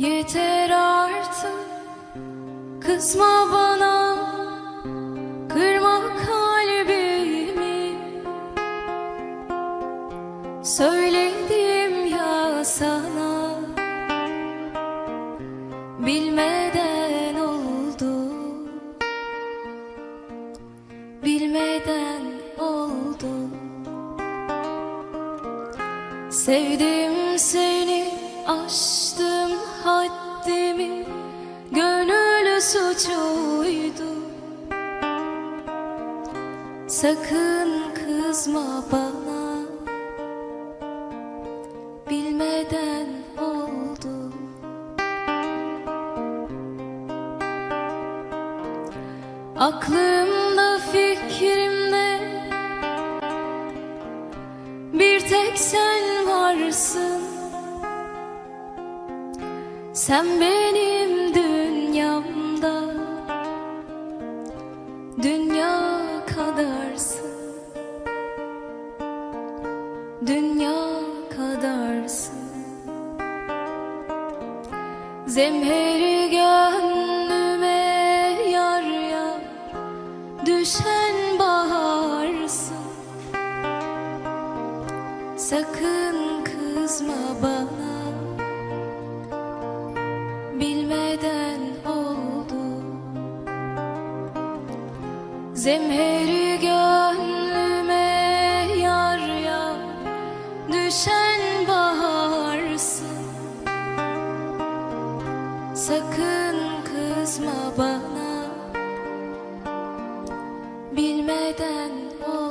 Yeter artık. Kızma bana. Kırma kalbimi. Söyledim ya sana. Bilmeden oldu. Bilmeden oldu. Sevdim seni, aştım haddimi Gönül suçuydu. Sakın kızma bana. Bilmeden oldu. Aklımda fikrimde bir tek sen varsın Sen benim dünyamda Dünya kadarsın. Dünya kadarsın. Zemheri gönlüme yar yar Düşen baharsın. Sakın kızma bana Zemheri gönlüme yar yar Düşen baharsın. Sakın kızma bana Bilmeden o